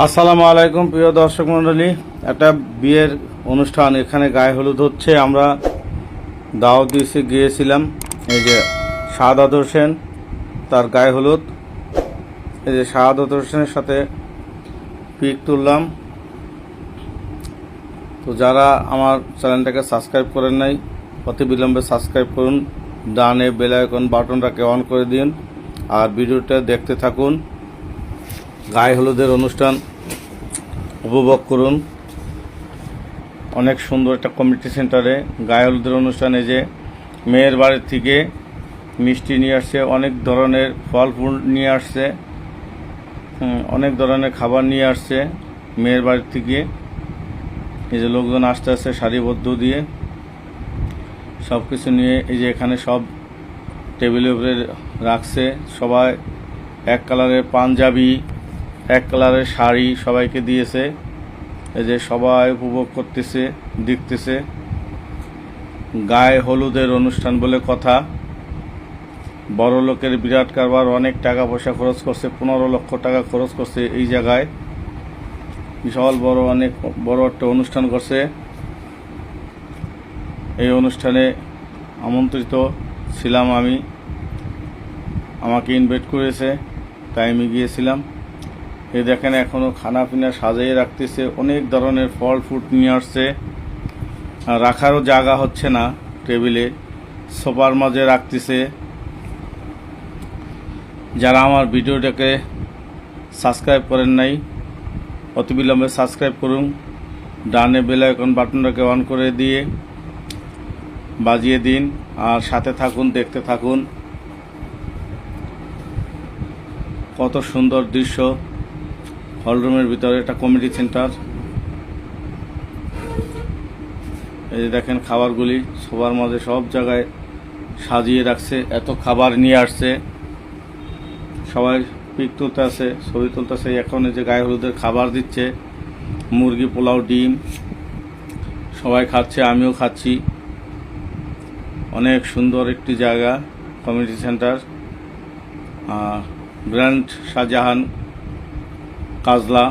আসসালামু আলাইকুম, প্রিয় দর্শক মণ্ডলী। একটা বিয়ের অনুষ্ঠান, এখানে গায়ে হলুদ হচ্ছে। আমরা দাওয়াত দিয়েছে, গিয়েছিলাম। এই যে শাহাদাত হোসেন, তার গায়ে হলুদ। এই যে শাহাদাত হোসেনের সাথে পিক তুললাম। তো যারা আমার চ্যানেলটাকে সাবস্ক্রাইব করেন নাই অতি বিলম্বে সাবস্ক্রাইব করুন। ডানে বেল আইকন বাটনটাকে অন করে দিন। আর ভিডিওটা দেখতে থাকুন। গায়ে হলুদের অনুষ্ঠান উপভোগ করুন। অনেক সুন্দর একটা কমিউনিটি সেন্টারে গায়ে হলুদের অনুষ্ঠানে। যে মেয়ের বাড়ির থেকে মিষ্টি নিয়ে আসছে, অনেক ধরনের ফল ফুল নিয়ে আসছে অনেক ধরনের খাবার নিয়ে আসছে মেয়ের বাড়ির থেকে। এই যে লোকজন আসতে আসতে সারিবদ্ধ দিয়ে সব কিছু নিয়ে এই যে এখানে সব টেবিলের উপরে রাখছে সবাই। এক কালারের পাঞ্জাবি এক কালারের শাড়ি সবাইকে দিয়েছে। এই যে সবাই উপভোগ করতেছে, দেখতেছে। গায়ে হলুদের অনুষ্ঠান বলে কথা। বড় লোকের বিরাট কারবার, অনেক টাকা পয়সা খরচ করছে, পনেরো লক্ষ টাকা খরচ করছে এই জায়গায়। বিশাল বড়, অনেক বড় একটা অনুষ্ঠান করছে। এই অনুষ্ঠানে আমন্ত্রিত ছিলাম আমি। আমাকে ইনভাইট করেছে, তাই আমি গিয়েছিলাম। এই দেখেন এখনও খানা পিনা সাজিয়ে রাখতেছে, অনেক ধরনের ফল ফ্রুট নিয়ে আসছে। রাখারও জায়গা হচ্ছে না টেবিলে, সোফার মাঝে রাখতেছে। যারা আমার ভিডিওটাকে সাবস্ক্রাইব করেন নাই, অতিবিলম্বে সাবস্ক্রাইব করুন, ডানে বেল আইকন বাটনটাকে অন করে দিয়ে বাজিয়ে দিন, আর সাথে থাকুন, দেখতে থাকুন। কত সুন্দর দৃশ্য। হলরুমের ভিতরে একটা কমিটি সেন্টার এই যে দেখেন খাবারগুলি সবার মাঝে সব জায়গায় সাজিয়ে রাখছে, এত খাবার নিয়ে আসছে। সবাই পিক তুলতেছে ছবি তুলতেছে এখন এই যে গায়ে হলুদের খাবার দিচ্ছে, মুরগি, পোলাও, ডিম, সবাই খাচ্ছে, আমিও খাচ্ছি। অনেক সুন্দর একটি জায়গা community centre brand Shahjahan Kajla